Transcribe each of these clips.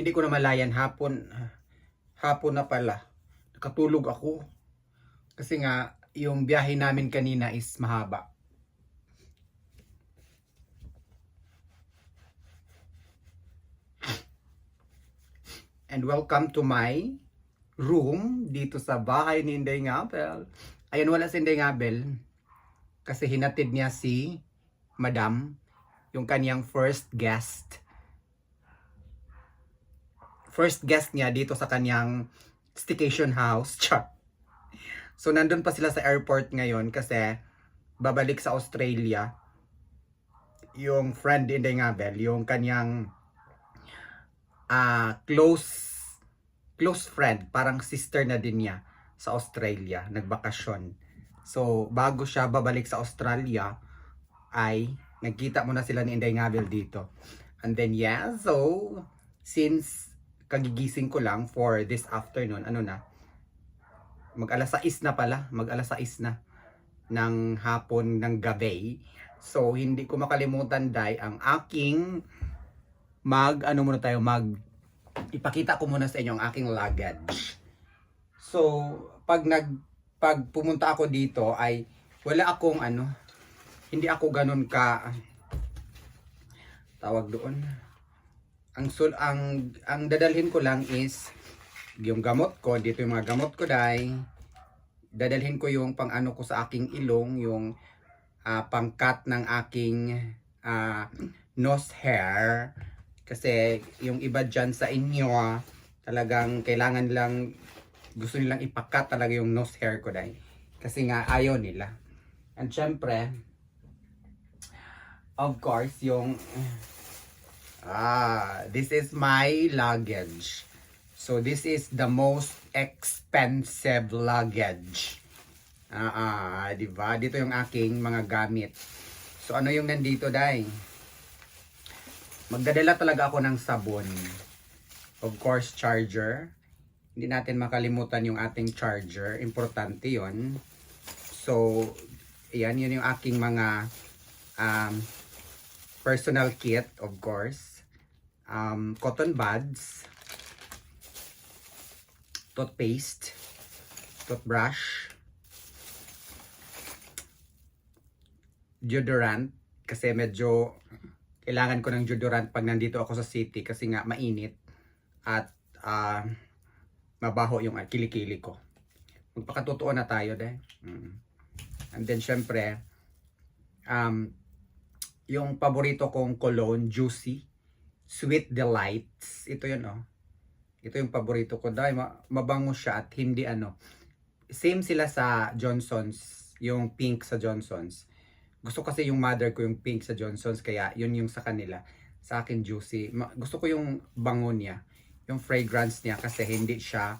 Hindi ko na malayan hapon. Hapon na pala. Nakatulog ako. Kasi nga, yung biyahe namin kanina is mahaba. And welcome to my room dito sa bahay ni Inday Ngabel. Ayan, wala si Inday Ngabel. Kasi hinatid niya si Madam, yung kanyang first guest. First guest niya dito sa kanyang staycation house. Char. So, nandun pa sila sa airport ngayon kasi babalik sa Australia yung friend ni Inday Ngabel, yung kanyang ah close close friend, parang sister na din niya sa Australia, nagbakasyon. So, bago siya babalik sa Australia, ay nagkita muna sila ni Inday Ngabel dito. And then, yeah, so, since kagigising ko lang for this afternoon, ano na, mag alas 6 na pala, mag alas 6 na ng hapon ng gabi. So, hindi ko makalimutan, Day, ang aking mag, ano muna tayo, mag, ipakita ko muna sa inyo ang aking luggage. So, pag nag, pag pumunta ako dito ay wala akong ano, hindi ako ganun ka, tawag doon. Ang sul, ang, ang dadalhin ko lang is yung gamot ko, dito yung mga gamot ko dai. Dadalhin ko yung pang ano ko sa aking ilong, yung ah, pangkat ng aking ah, nose hair. Kasi yung iba dyan sa inyo, ah, talagang kailangan lang, gusto nilang ipakat talaga yung nose hair ko dahil. Kasi nga ayaw nila. And syempre, of course, yung, ah, this is my luggage. So this is the most expensive luggage. Ah, ah, di ba? Dito yung aking mga gamit. So ano yung nandito, dai? Magdadala talaga ako ng sabon. Of course, charger. Hindi natin makalimutan yung ating charger. Importante yon. So, yan, yun yung aking mga um, personal kit, of course. Um, cotton buds. Toothpaste. Toothbrush. Deodorant. Kasi medyo kailangan ko ng deodorant pag nandito ako sa city kasi nga mainit at ah, mabaho yung kilikili ko. Magpakatotoo na tayo deh. Mm. And then syempre um, yung paborito kong cologne, Juicy, Sweet Delights. Ito yun oh. Ito yung paborito ko. Dahil ma- mabango siya at hindi ano. Same sila sa Johnson's, yung pink sa Johnson's. Gusto kasi yung mother ko yung pink sa Johnson's kaya yun yung sa kanila. Sa akin juicy. Ma- gusto ko yung bango niya. Yung fragrance niya kasi hindi siya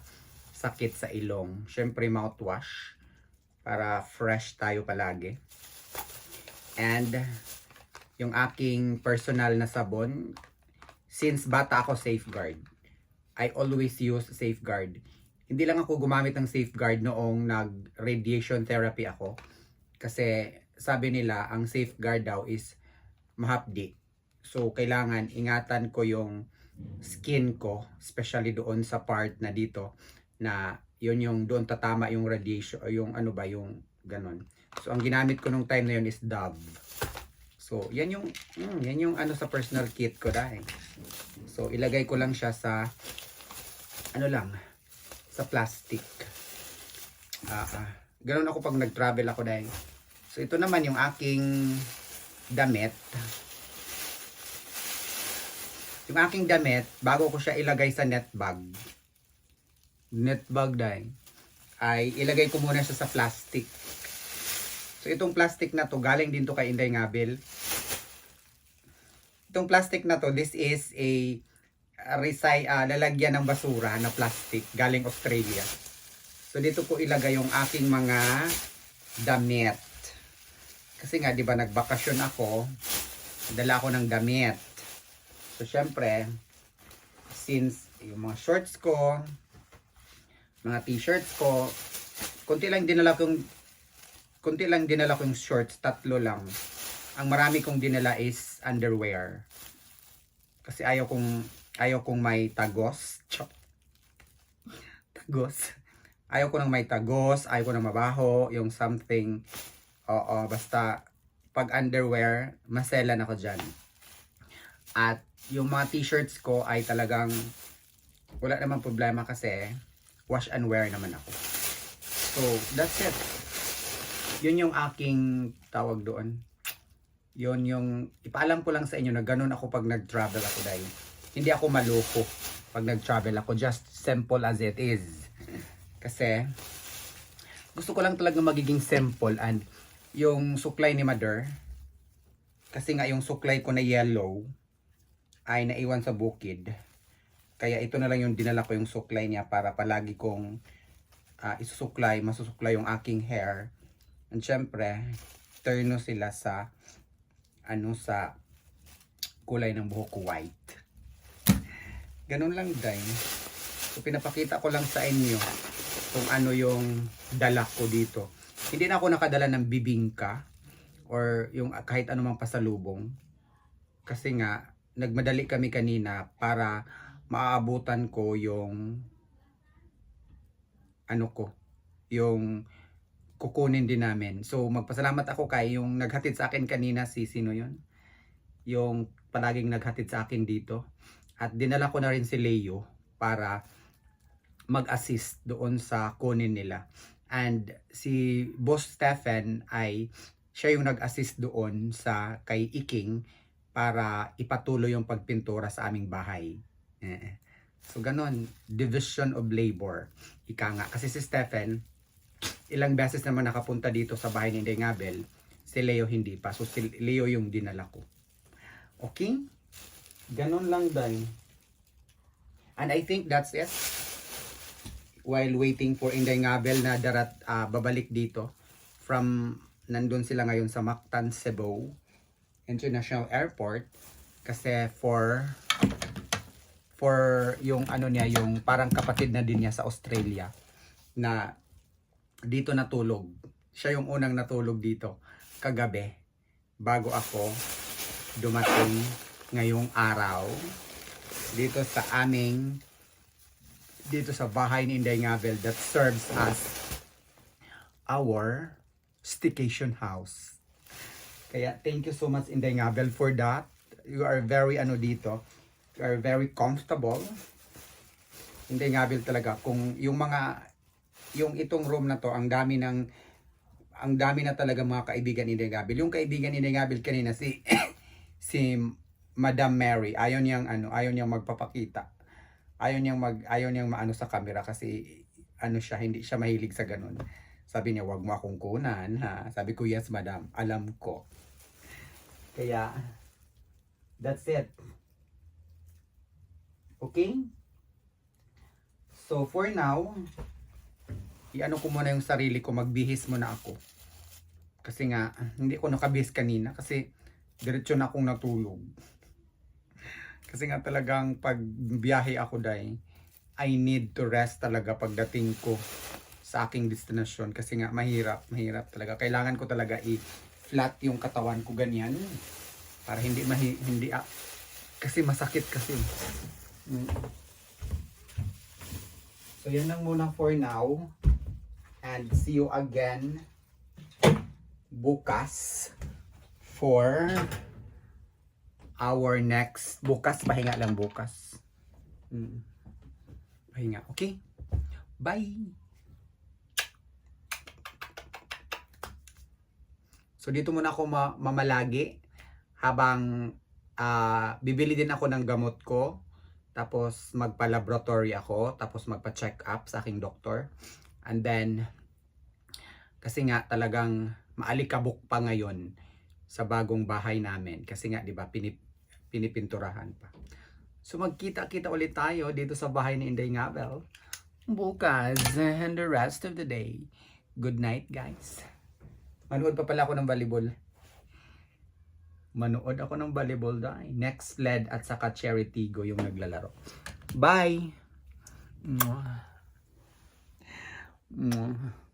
sakit sa ilong. Syempre mouthwash. Para fresh tayo palagi. And yung aking personal na sabon since bata ako safeguard I always use safeguard hindi lang ako gumamit ng safeguard noong nag radiation therapy ako kasi sabi nila ang safeguard daw is mahapdi. So kailangan ingatan ko yung skin ko, especially doon sa part na dito na yun yung doon tatama yung radiation o yung ano ba yung ganon. So ang ginamit ko nung time na yun is Dove. So yan yung mm, yan yung ano sa personal kit ko dahil. So ilagay ko lang siya sa ano lang sa plastic. Ah, ah. Ganun ako pag nag-travel ako dahil. So ito naman yung aking damit. Yung aking damit, bago ko siya ilagay sa net bag. Net bag dahil. Ay ilagay ko muna siya sa plastic. So itong plastic na to, galing din to kay Inday Ngabel. Itong plastic na to, this is a uh, resay, ah, lalagyan ng basura na plastic galing Australia. So dito ko ilagay yung aking mga damit. Kasi nga 'di ba nagbakasyon ako, dala ako ng damit. So syempre, since yung mga shorts ko, mga t-shirts ko, konti lang dinala kong konti lang dinala kong shorts, tatlo lang. Ang marami kong dinala is underwear. Kasi ayaw kong ayaw kong may tagos. Chok. Tagos. Ayaw ko nang may tagos, ayaw ko nang mabaho, yung something, oo, basta pag underwear, maselan ako dyan. At yung mga t-shirts ko ay talagang wala namang problema kasi wash and wear naman ako. So, that's it. Yun yung aking tawag doon. Yun yung, ipaalam ko lang sa inyo na ganun ako pag nag-travel ako dahil hindi ako maloko pag nag-travel ako. Just simple as it is. Kasi, gusto ko lang talaga magiging simple and yung suklay ni mother, kasi nga yung suklay ko na yellow, ay naiwan sa bukid. Kaya ito na lang yung dinala ko yung suklay niya para palagi kong ah, isusuklay, masusuklay yung aking hair. And syempre, turno sila sa ano sa kulay ng buhok white. Ganun lang din. So pinapakita ko lang sa inyo kung ano yung dala ko dito. Hindi na ako nakadala ng bibingka or yung kahit anumang pasalubong. Kasi nga, nagmadali kami kanina para maaabutan ko yung ano ko, yung kukunin din namin. So, magpasalamat ako kay yung naghatid sa akin kanina, si sino yun? Yung palaging naghatid sa akin dito. At dinala ko na rin si Leo para mag-assist doon sa kunin nila. And si Boss Stephen ay siya yung nag-assist doon sa kay Iking para ipatuloy yung pagpintura sa aming bahay. Eh. So ganon, division of labor. Ika nga. Kasi si Stephen, ilang beses naman nakapunta dito sa bahay ni Inday Ngabel. Si Leo hindi pa. So si Leo yung dinala ko. Okay? Ganon lang din. And I think that's it. While waiting for Inday Ngabel na darat ah, babalik dito from nandun sila ngayon sa Mactan, Cebu International Airport kasi for for yung ano niya yung parang kapatid na din niya sa Australia na dito natulog. Siya yung unang natulog dito kagabi bago ako dumating ngayong araw dito sa aming dito sa bahay ni Inday Ngabel that serves as our staycation house. Kaya thank you so much Inday Ngabel for that. You are very ano dito. You are very comfortable. Inday Ngabel talaga kung yung mga yung itong room na to ang dami ng ang dami na talaga mga kaibigan ni Inday Ngabel. Yung kaibigan ni Inday Ngabel kanina si si Madam Mary, ayaw niyang ano, ayaw niyang magpapakita. Ayaw niyang mag ayaw niyang maano sa camera kasi ano siya, hindi siya mahilig sa ganun. Sabi niya, wag mo akong kunan, ha? Sabi ko, yes, madam. Alam ko. Kaya, that's it. Okay? So, for now, iano ko muna yung sarili ko, magbihis muna ako. Kasi nga, hindi ko nakabihis kanina kasi diretso na akong natulog. Kasi nga talagang pag biyahe ako dahil, I need to rest talaga pagdating ko sa aking destination kasi nga mahirap, mahirap talaga. Kailangan ko talaga i-flat yung katawan ko ganyan para hindi mahi, hindi ah, kasi masakit kasi. Mm. So yan lang muna for now and see you again bukas for our next bukas pahinga lang bukas. Mm. Pahinga, okay? Bye! So dito muna ako ma- mamalagi habang ah, bibili din ako ng gamot ko. Tapos magpa-laboratory ako, tapos magpa-check up sa aking doktor. And then kasi nga talagang maalikabok pa ngayon sa bagong bahay namin kasi nga 'di ba pinip, pinipinturahan pa. So magkita-kita ulit tayo dito sa bahay ni Inday Ngabel bukas and the rest of the day. Good night guys. Manood pa pala ako ng volleyball. Manood ako ng volleyball dahil. Next LED at saka Cherry Tigo yung naglalaro. Bye! Mwah. Mwah.